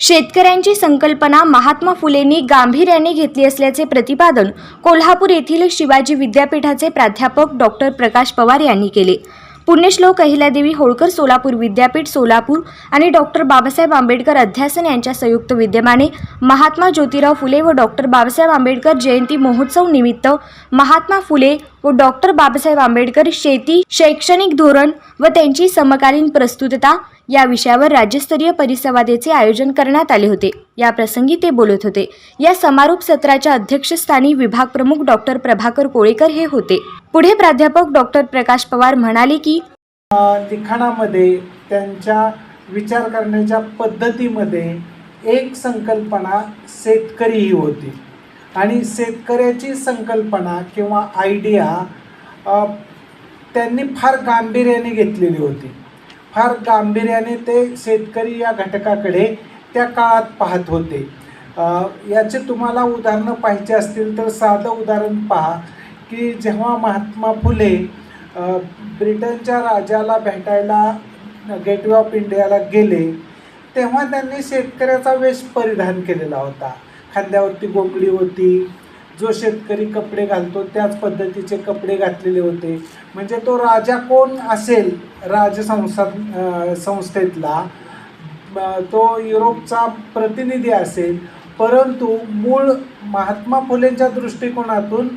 शेतकऱ्यांची संकल्पना महात्मा फुलेंनी गांभीर्याने घेतली असल्याचे प्रतिपादन कोल्हापूर येथील शिवाजी विद्यापीठाचे प्राध्यापक डॉक्टर प्रकाश पवार यांनी केले. पुण्यश्लोक अहिल्यादेवी होळकर सोलापूर विद्यापीठ सोलापूर आणि डॉक्टर बाबासाहेब आंबेडकर अध्यासन यांच्या संयुक्त विद्यमाने महात्मा ज्योतिराव फुले व डॉक्टर बाबासाहेब आंबेडकर जयंती महोत्सव निमित्त महात्मा फुले व डॉक्टर बाबासाहेब आंबेडकर शेती शैक्षणिक धोरण व त्यांची समकालीन प्रस्तुतता या विषयावर राज्यस्तरीय परिसंवादेचे आयोजन करण्यात आले होते. या प्रसंगी ते बोलत होते. या समारोप सत्राच्या अध्यक्षस्थानी विभाग प्रमुख डॉक्टर प्रभाकर कोळेकर हे होते. पुढे प्राध्यापक डॉक्टर प्रकाश पवार म्हणाले की लिखाणामध्ये त्यांच्या विचार करण्याच्या पद्धतीमध्ये एक संकल्पना शेतकरी ही होती. आणि शेतकऱ्याची संकल्पना किंवा आयडिया त्यांनी फार गांभीर्याने घेतलेली होती. फार गांभीर्याने ते शेतकरी या घटकाकडे त्या काळात पाहत होते. याचे तुम्हाला उदाहरणं पाहिजे असतील तर साधं उदाहरण पहा की जेव्हा महात्मा फुले ब्रिटनच्या राजाला भेटायला गेटवे ऑफ इंडियाला गेले तेव्हा त्यांनी शेतकऱ्याचा वेश परिधान केलेला होता. खांद्यावरती गोकळी होती जो शेतकरी कपडे घालतो त्याच पद्धतीचे कपडे घातलेले होते. म्हणजे तो राजा कोण असेल राजसंस्था संस्थेतला तो युरोपचा प्रतिनिधी असेल परंतु मूळ महात्मा फुलेंच्या दृष्टिकोनातून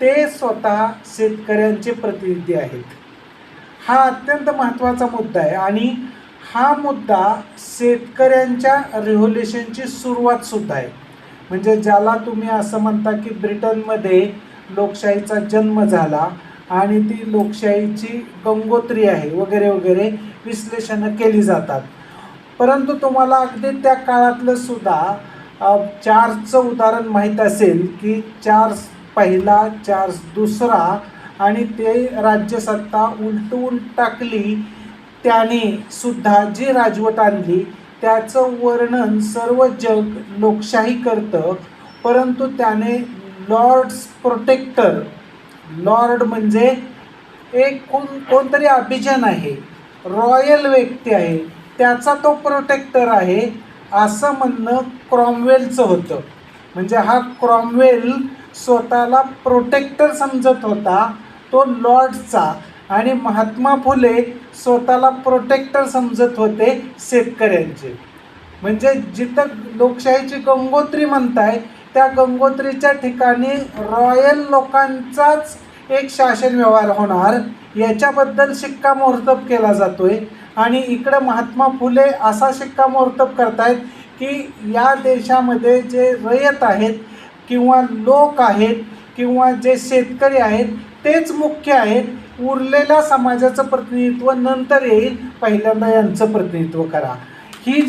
ते स्वतः शेतकऱ्यांचे प्रतिनिधी आहेत. हा अत्यंत महत्त्वाचा मुद्दा आहे आणि हा मुद्दा शेतकऱ्यांच्या रिव्होल्युशनची सुरुवातसुद्धा आहे. म्हणजे ज्याला तुम्ही असं म्हणता की ब्रिटनमध्ये लोकशाहीचा जन्म झाला आणि ती लोकशाहीची गंगोत्री आहे वगैरे वगैरे विश्लेषणं केली जातात. परंतु तुम्हाला अगदी त्या काळातलं सुद्धा चार्सचं उदाहरण माहीत असेल की चार्ल्स पहिला चार्ल्स दुसरा आणि ते राज्यसत्ता उलटवून टाकली त्याने सुद्धा जी राजवट आणली त्याचं वर्णन सर्व जग लोकशाही करतं परंतु त्याने लॉर्ड्स प्रोटेक्टर लॉर्ड म्हणजे एक कोण कोणतरी अभिजन आहे रॉयल व्यक्ती आहे त्याचा तो प्रोटेक्टर आहे असं म्हणणं क्रॉमवेलचं होतं. म्हणजे हा क्रॉमवेल स्वतःला प्रोटेक्टर समजत होता तो लॉर्डचा आणि महात्मा फुले स्वतःला प्रोटेक्टर समजत होते शेतकऱ्यांचे. म्हणजे जिथं लोकशाहीची गंगोत्री म्हणताय त्या गंगोत्रीच्या ठिकाणी रॉयल लोकांचाच एक शासन व्यवहार होणार याच्याबद्दल शिक्कामोर्तब केला जातोय. आणि इकडं महात्मा फुले असा शिक्कामोर्तब करतायत की या देशामध्ये जे रयत आहेत किंवा लोक आहेत किंवा जे शेतकरी आहेत तेच मुख्य आहेत. उरलेल्या समाजाचं प्रतिनिधित्व नंतर येईल. पहिल्यांदा यांचं प्रतिनिधित्व करा. ही